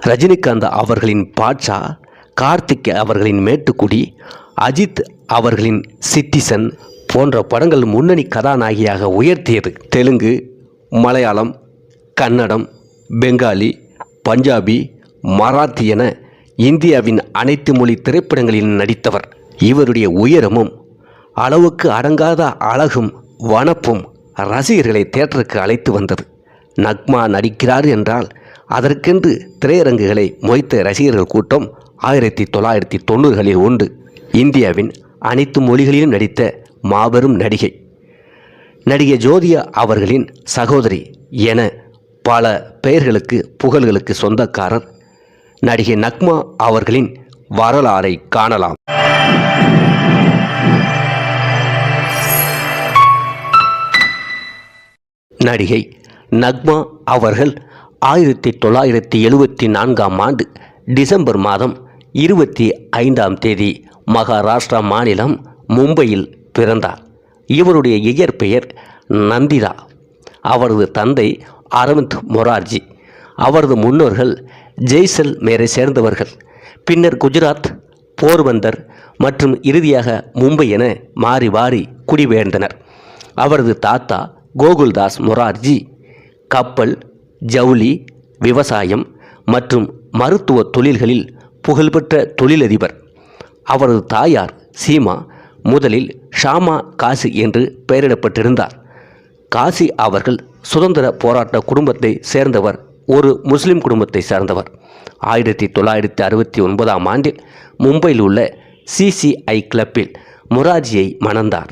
ரஜினிகாந்த் அவர்களின் பாட்ஷா கார்த்திக் அவர்களின் மேட்டுக்குடி அஜித் அவர்களின் சிட்டிசன் போன்ற படங்கள் முன்னணி கதாநாயகியாக உயர்த்தியது. தெலுங்கு மலையாளம் கன்னடம் பெங்காலி பஞ்சாபி மராத்தி என இந்தியாவின் அனைத்து மொழி திரைப்படங்களில் நடித்தவர். இவருடைய உயரமும் அளவுக்கு அடங்காத அழகும் வனப்பும் ரசிகர்களை தேட்டருக்கு அழைத்து வந்தது. நக்மா நடிக்கிறார் என்றால் அதற்கென்று திரையரங்குகளை மொய்த்த ரசிகர்கள் கூட்டம் ஆயிரத்தி தொள்ளாயிரத்தி தொண்ணூறுகளில் உண்டு இந்தியாவின் அனைத்து மொழிகளிலும் நடித்த மாபெரும் நடிகை. நடிகை ஜோதியா அவர்களின் சகோதரி என பல பெயர்களுக்கு புகழ்களுக்கு சொந்தக்காரர். நடிகை நக்மா அவர்களின் வரலாறை காணலாம். நடிகை நக்மா அவர்கள் ஆயிரத்தி தொள்ளாயிரத்தி எழுபத்தி நான்காம் ஆண்டு டிசம்பர் மாதம் இருபத்தி ஐந்தாம் தேதி மகாராஷ்டிரா மாநிலம் மும்பையில் பிறந்தார். இவருடைய இயற்பெயர் நந்திதா அவரது தந்தை அரவிந்த் மொரார்ஜி. அவரது முன்னோர்கள் ஜெய்சல் மேரை சேர்ந்தவர்கள். பின்னர் குஜராத் போர்பந்தர் மற்றும் இறுதியாக மும்பை என மாறி மாறி குடிபெயர்ந்தனர். அவரது தாத்தா கோகுல்தாஸ் மொரார்ஜி. கப்பல் ஜவுளி விவசாயம் மற்றும் மருத்துவ தொழில்களில் புகழ்பெற்ற தொழிலதிபர். அவரது தாயார் சீமா முதலில் ஷாமா காசி என்று பெயரிடப்பட்டிருந்தார். காசி அவர்கள் சுதந்திர போராட்ட குடும்பத்தை சேர்ந்தவர் ஒரு முஸ்லிம் குடும்பத்தை சேர்ந்தவர். ஆயிரத்தி தொள்ளாயிரத்தி அறுபத்தி ஒன்பதாம் ஆண்டில் மும்பையில் உள்ள சிசிஐ கிளப்பில் மொராஜியை மணந்தார்.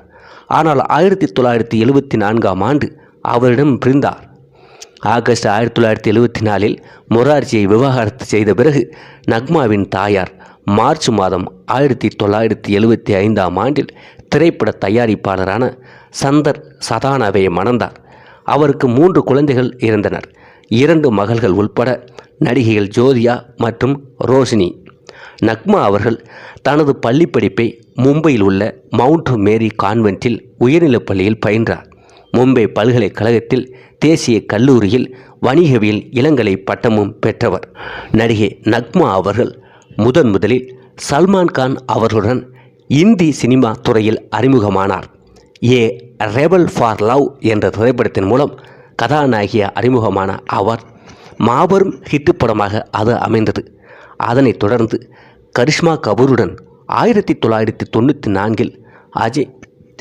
ஆனால் ஆயிரத்தி தொள்ளாயிரத்தி எழுபத்தி நான்காம் ஆண்டு அவரிடம் பிரிந்தார். ஆகஸ்ட் ஆயிரத்தி தொள்ளாயிரத்தி எழுபத்தி நாலில் மொரார்ஜியை விவாகரத்து செய்த பிறகு நக்மாவின் தாயார் மார்ச் மாதம் ஆயிரத்தி தொள்ளாயிரத்தி எழுபத்தி ஐந்தாம் ஆண்டில் திரைப்பட தயாரிப்பாளரான சந்தர் சதானாவை மணந்தார். அவருக்கு மூன்று குழந்தைகள் இருந்தனர் இரண்டு மகள்கள் உட்பட நடிகைகள் ஜோதியா மற்றும் ரோஷினி. நக்மா அவர்கள் தனது பள்ளிப்படிப்பை மும்பையில் உள்ள மவுண்ட் மேரி கான்வென்ட்டில் உயர்நிலைப் பள்ளியில் பயின்றார். மும்பை பல்கலைக்கழகத்தில் தேசிய கல்லூரியில் வணிகவியல் இளங்கலை பட்டமும் பெற்றவர். நடிகை நக்மா அவர்கள் முதன் முதலில் சல்மான் கான் அவர்களுடன் இந்தி சினிமா துறையில் அறிமுகமானார். ஏ ரெபல் ஃபார் லவ் என்ற திரைப்படத்தின் மூலம் கதாநாயகிய அறிமுகமான அவர் மாபெரும் ஹிட்டு படமாக அது அமைந்தது. அதனைத் தொடர்ந்து கரிஷ்மா கபூருடன் ஆயிரத்தி தொள்ளாயிரத்தி தொண்ணூற்றி நான்கில் அஜய்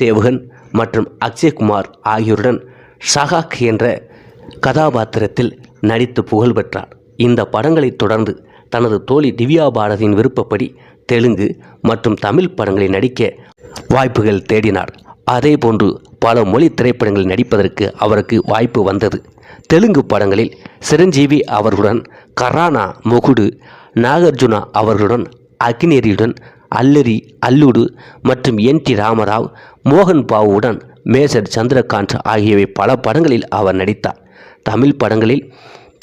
தேவகன் மற்றும் அக்ஷய்குமார் ஆகியோருடன் ஷஹாக் என்ற கதாபாத்திரத்தில் நடித்து புகழ் பெற்றார். இந்த படங்களைத் தொடர்ந்து தனது தோழி திவ்யா பாரதியின் விருப்பப்படி தெலுங்கு மற்றும் தமிழ் படங்களில் நடிக்க வாய்ப்புகள் தேடினார். அதேபோன்று பல மொழி திரைப்படங்களில் நடிப்பதற்கு அவருக்கு வாய்ப்பு வந்தது. தெலுங்கு படங்களில் சிரஞ்சீவி அவர்களுடன் கரானா மொகுடு நாகார்ஜுனா அவர்களுடன் அக்னேரியுடன் அல்லரி அல்லுடு மற்றும் என் டி ராமராவ் மோகன் பாபுவுடன் மேஜர் சந்திரகாந்த் ஆகியவை பல படங்களில் அவர் நடித்தார். தமிழ் படங்களில்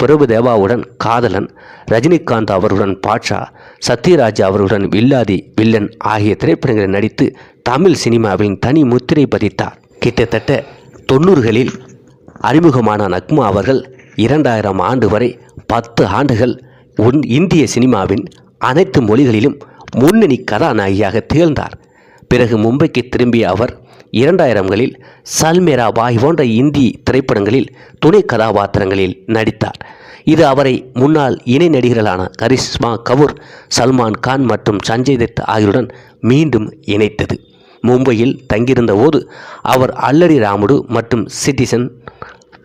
பிரபுதேவாவுடன் காதலன் ரஜினிகாந்த் அவருடன் பாட்ஷா சத்யராஜ் அவருடன் வில்லாதி வில்லன் ஆகிய திரைப்படங்களில் நடித்து தமிழ் சினிமாவின் தனி முத்திரை பதித்தார். கிட்டத்தட்ட தொண்ணூறுகளில் அறிமுகமான நக்மா அவர்கள் இரண்டாயிரம் ஆண்டு வரை பத்து ஆண்டுகள் உன் இந்திய சினிமாவின் அனைத்து மொழிகளிலும் முன்னணி கதாநாயகியாக திகழ்ந்தார். பிறகு மும்பைக்கு திரும்பிய அவர் இரண்டாயிரங்களில் சல்மேரா பாய் போன்ற இந்தி திரைப்படங்களில் துணை கதாபாத்திரங்களில் நடித்தார். இது அவரை முன்னாள் இணை நடிகர்களான கரிஷ்மா கபூர் சல்மான் கான் மற்றும் சஞ்சய் தத் ஆகியோருடன் மீண்டும் இணைத்தது. மும்பையில் தங்கியிருந்த போது அவர் அல்லடி ராமுடு மற்றும் சிட்டிசன்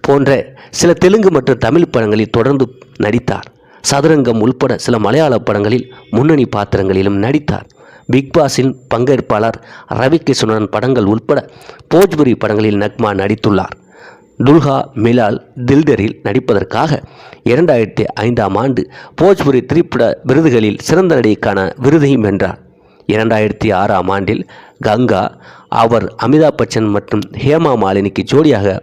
போன்ற சில தெலுங்கு மற்றும் தமிழ் படங்களில் தொடர்ந்து நடித்தார். சதுரங்கம் உள்பட சில மலையாள படங்களில் முன்னணி பாத்திரங்களிலும் நடித்தார். பிக் பாஸின் பங்கேற்பாளர் ரவி கிருஷ்ணன் படங்கள் உள்பட போஜ்புரி படங்களில் நக்மா நடித்துள்ளார். துல்ஹா மிலால் தில்டரில் நடிப்பதற்காக இரண்டாயிரத்தி ஐந்தாம் ஆண்டு போஜ்புரி திரைப்பட விருதுகளில் சிறந்த நடிகைக்கான விருதையும் வென்றார். இரண்டாயிரத்தி ஆறாம் ஆண்டில் கங்கா அவர் அமிதாப் பச்சன் மற்றும் ஹேமா மாலினிக்கு ஜோடியாக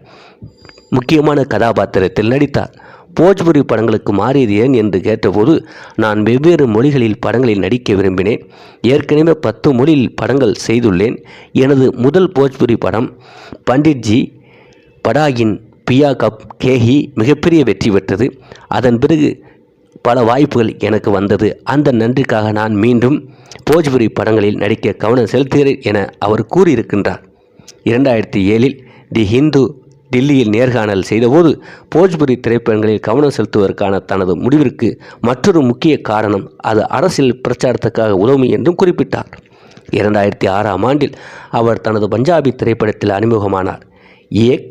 முக்கியமான கதாபாத்திரத்தில் நடித்தார். போஜ்புரி படங்களுக்கு மாறியது ஏன் என்று கேட்டபோது நான் வெவ்வேறு மொழிகளில் படங்களில் நடிக்க விரும்பினேன். ஏற்கனவே பத்து மொழியில் படங்கள் செய்துள்ளேன். எனது முதல் போஜ்புரி படம் பண்டிட்ஜி படாகின் பியா கப் கேஹி மிகப்பெரிய வெற்றி பெற்றது. அதன் பிறகு பல வாய்ப்புகள் எனக்கு வந்தது. அந்த நன்றிக்காக நான் மீண்டும் போஜ்புரி படங்களில் நடிக்க கவனம் செலுத்துகிறேன் என அவர் கூறியிருக்கின்றார். இரண்டாயிரத்தி ஏழில் தி ஹிந்து டெல்லியில் நேர்காணல் செய்தபோது போஜ்புரி திரைப்படங்களில் கவனம் செலுத்துவதற்கான தனது முடிவிற்கு மற்றொரு முக்கிய காரணம் அது அரசியல் பிரச்சாரத்துக்காக உதவும் என்றும் குறிப்பிட்டார். இரண்டாயிரத்தி ஆறாம் ஆண்டில் அவர் தனது பஞ்சாபி திரைப்படத்தில் அறிமுகமானார். ஏக்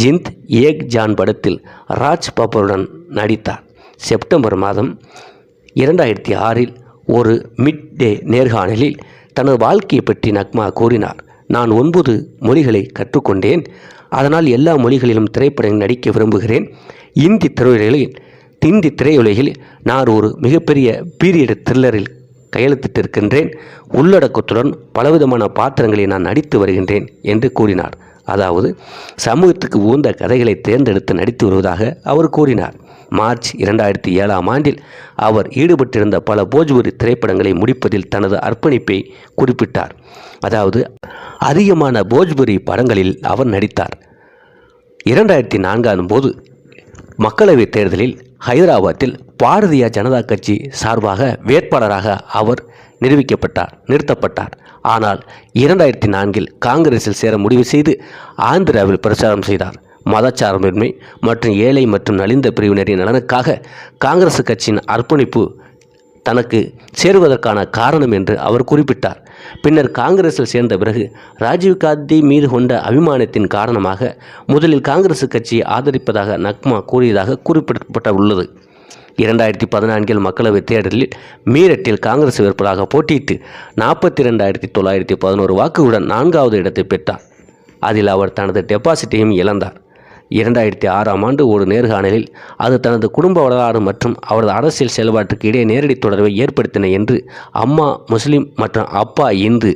ஜிந்த் ஏக் ஜான் படத்தில் ராஜ் பப்பருடன் நடித்தார். செப்டம்பர் மாதம் இரண்டாயிரத்தி ஆறில் ஒரு மிட் டே நேர்காணலில் தனது வாழ்க்கையை பற்றி நக்மா கூறினார் நான் ஒன்பது மொழிகளை கற்றுக்கொண்டேன். அதனால் எல்லா மொழிகளிலும் திரைப்படங்கள் நடிக்க விரும்புகிறேன். இந்தி திரையுலகில் இந்தி திரையுலகில் நான் ஒரு மிகப்பெரிய பீரியட் த்ரில்லரில் கையெழுத்திட்டிருக்கின்றேன். உள்ளடக்கத்துடன் பலவிதமான பாத்திரங்களை நான் நடித்து வருகின்றேன் என்று கூறினார். அதாவது சமூகத்துக்கு உகந்த கதைகளை தேர்ந்தெடுத்து நடித்து வருவதாக அவர் கூறினார். மார்ச் இரண்டாயிரத்தி ஏழாம் ஆண்டில் அவர் ஈடுபட்டிருந்த பல போஜ்புரி திரைப்படங்களை முடிப்பதில் தனது அர்ப்பணிப்பை குறிப்பிட்டார். அதாவது அதிகமான போஜ்புரி படங்களில் அவர் நடித்தார். இரண்டாயிரத்தி நான்காம் போது மக்களவைத் தேர்தலில் ஹைதராபாத்தில் பாரதிய ஜனதா கட்சி சார்பாக வேட்பாளராக அவர் நிரூபிக்கப்பட்டார் நிறுத்தப்பட்டார். ஆனால் இரண்டாயிரத்தி நான்கில் காங்கிரஸில் சேர முடிவு செய்து ஆந்திராவில் பிரச்சாரம் செய்தார். மதச்சார்பின்மை மற்றும் ஏழை மற்றும் நலிந்த பிரிவினரின் நலனுக்காக காங்கிரஸ் கட்சியின் அர்ப்பணிப்பு தனக்கு சேருவதற்கான காரணம் என்று அவர் குறிப்பிட்டார். பின்னர் காங்கிரஸில் சேர்ந்த பிறகு ராஜீவ் காந்தி மீது கொண்ட அபிமானத்தின் காரணமாக முதலில் காங்கிரஸ் கட்சியை ஆதரிப்பதாக நக்மா கூறியதாக குறிப்பிடப்பட்ட உள்ளது இரண்டாயிரத்தி பதினான்கில் மக்களவைத் தேர்தலில் மீரட்டில் காங்கிரஸ் வேட்பாளராக போட்டியிட்டு நாற்பத்தி ரெண்டாயிரத்தி தொள்ளாயிரத்தி பதினோரு வாக்குகளுடன் நான்காவது இடத்தை பெற்றார். அதில் அவர் தனது டெபாசிட்டையும் இழந்தார். இரண்டாயிரத்தி ஆறாம் ஆண்டு ஒரு நேர்காணலில் அது தனது குடும்ப வரலாறு மற்றும் அவரது அரசியல் செயல்பாட்டுக்கு இடையே நேரடி தொடர்பை ஏற்படுத்தின என்று அம்மா முஸ்லிம் மற்றும் அப்பா இந்து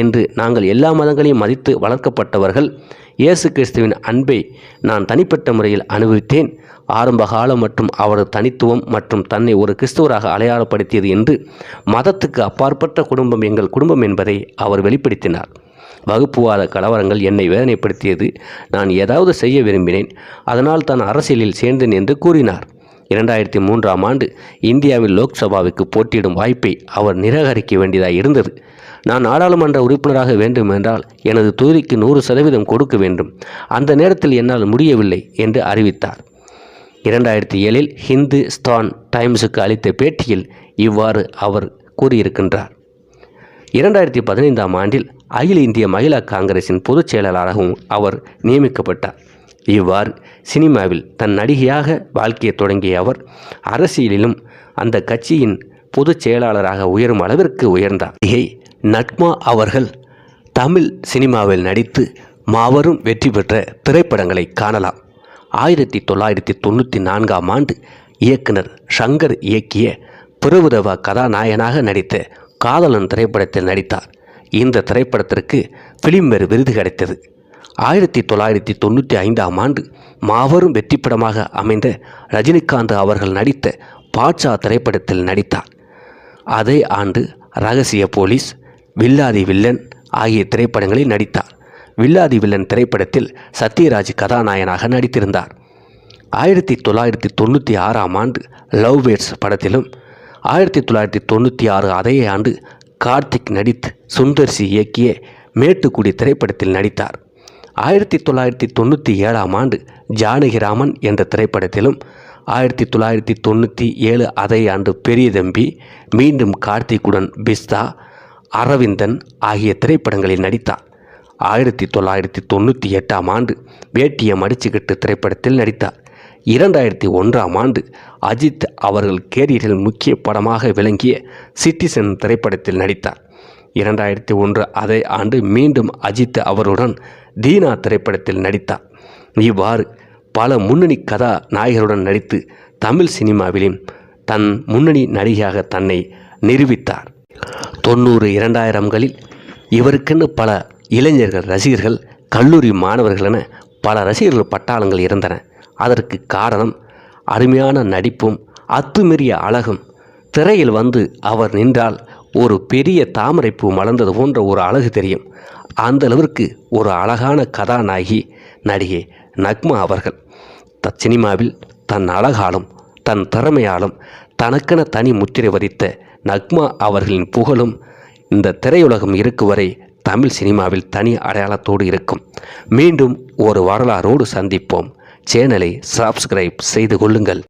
என்று நாங்கள் எல்லா மதங்களையும் மதித்து வளர்க்கப்பட்டவர்கள் இயேசு கிறிஸ்துவின் அன்பை நான் தனிப்பட்ட முறையில் அனுபவித்தேன். ஆரம்ப காலம் மற்றும் அவரது தனித்துவம் மற்றும் தன்னை ஒரு கிறிஸ்துவராக அடையாளப்படுத்தியது என்று மதத்துக்கு அப்பாற்பட்ட குடும்பம் எங்கள் குடும்பம் என்பதை அவர் வெளிப்படுத்தினார். வகுப்புவாத கலவரங்கள் என்னை வேதனைப்படுத்தியது. நான் ஏதாவது செய்ய விரும்பினேன். அதனால் தான் அரசியலில் சேர்ந்தேன் என்று கூறினார். இரண்டாயிரத்தி மூன்றாம் ஆண்டு இந்தியாவில் லோக்சபாவுக்கு போட்டியிடும் வாய்ப்பை அவர் நிராகரிக்க வேண்டியதாக இருந்தது. நான் நாடாளுமன்ற உறுப்பினராக வேண்டும் என்றால் எனது தொகுதிக்கு நூறு சதவீதம் கொடுக்க வேண்டும். அந்த நேரத்தில் என்னால் முடியவில்லை என்று அறிவித்தார். இரண்டாயிரத்தி ஏழில் ஹிந்துஸ்தான் டைம்ஸுக்கு அளித்த பேட்டியில் இவ்வாறு அவர் கூறியிருக்கின்றார். இரண்டாயிரத்தி பதினைந்தாம் ஆண்டில் அகில இந்திய மகிழா காங்கிரசின் பொதுச் செயலாளராகவும் அவர் நியமிக்கப்பட்டார். இவ்வாறு சினிமாவில் தன் நடிகையாக வாழ்க்கையை தொடங்கிய அவர் அரசியலிலும் அந்த கட்சியின் பொதுச் செயலாளராக உயரும் அளவிற்கு உயர்ந்தார். இதை நட்மா அவர்கள் தமிழ் சினிமாவில் நடித்து மாபெரும் வெற்றி பெற்ற திரைப்படங்களை காணலாம். ஆயிரத்தி தொள்ளாயிரத்தி தொண்ணூற்றி நான்காம் ஆண்டு இயக்குனர் ஷங்கர் இயக்கிய பிரபுதவ கதாநாயகனாக நடித்த காதலன் திரைப்படத்தில் நடித்தார். இந்த திரைப்படத்திற்கு பிலிம்பேர் விருது கிடைத்தது. ஆயிரத்தி தொள்ளாயிரத்தி தொண்ணூற்றி ஐந்தாம் ஆண்டு மாபெரும் வெற்றிப்படமாக அமைந்த ரஜினிகாந்த் அவர்கள் நடித்த பாட்ஷா திரைப்படத்தில் நடித்தார். அதே ஆண்டு ரகசிய போலீஸ் வில்லாதி வில்லன் ஆகிய திரைப்படங்களில் நடித்தார். வில்லாதி வில்லன் திரைப்படத்தில் சத்யராஜ் கதாநாயகனாக நடித்திருந்தார். ஆயிரத்தி தொள்ளாயிரத்தி தொண்ணூற்றி ஆறாம் ஆண்டு லவ் பேர்ட்ஸ் படத்திலும் ஆயிரத்தி தொள்ளாயிரத்தி தொண்ணூற்றி ஆறு அதே ஆண்டு கார்த்திக் நடித்து சுந்தர்சி இயக்கிய மேட்டுக்குடி திரைப்படத்தில் நடித்தார். ஆயிரத்தி தொள்ளாயிரத்தி தொண்ணூற்றி ஏழாம் ஆண்டு ஜானகிராமன் என்ற திரைப்படத்திலும் ஆயிரத்தி தொள்ளாயிரத்தி தொண்ணூற்றி ஏழு அதே ஆண்டு பெரிய தம்பி மீண்டும் கார்த்திக்குடன் பிஸ்தா அரவிந்தன் ஆகிய திரைப்படங்களில் நடித்தார். ஆயிரத்தி தொள்ளாயிரத்தி தொண்ணூற்றி எட்டாம் ஆண்டு வேட்டியம் அடிச்சுக்கிட்டு திரைப்படத்தில் நடித்தார். இரண்டாயிரத்தி ஒன்றாம் ஆண்டு அஜித் அவர்கள் கேரியரில் முக்கிய படமாக விளங்கிய சிட்டிசன் திரைப்படத்தில் நடித்தார். இரண்டாயிரத்தி ஒன்று அதே ஆண்டு மீண்டும் அஜித் அவருடன் தீனா திரைப்படத்தில் நடித்தார். இவ்வாறு பல முன்னணி கதா நாயகருடன் நடித்து தமிழ் சினிமாவிலும் தன் முன்னணி நடிகையாக தன்னை நிரூபித்தார். தொண்ணூறு இரண்டாயிரம்களில் இவருக்கென்று பல இளைஞர்கள் ரசிகர்கள் கல்லூரி மாணவர்கள் என பல ரசிகர்கள் பட்டாளங்கள் இருந்தன அதற்கு காரணம் அருமையான நடிப்பும் அத்துமீறிய அழகும். திரையில் வந்து அவர் நின்றால் ஒரு பெரிய தாமரைப்பூ மலர்ந்தது போன்ற ஒரு அழகு தெரியும். அந்த அளவிற்கு ஒரு அழகான கதாநாயகி நடிகை நக்மா அவர்கள். த சினிமாவில் தன் அழகாலும் தன் திறமையாலும் தனக்கென தனி முத்திரை வதித்த நக்மா அவர்களின் புகழும் இந்த திரையுலகம் இருக்கும் வரை தமிழ் சினிமாவில் தனி அடையாளத்தோடு இருக்கும். மீண்டும் ஒரு வரலாறோடு சந்திப்போம். சேனலை சப்ஸ்கிரைப் செய்து கொள்ளுங்கள்.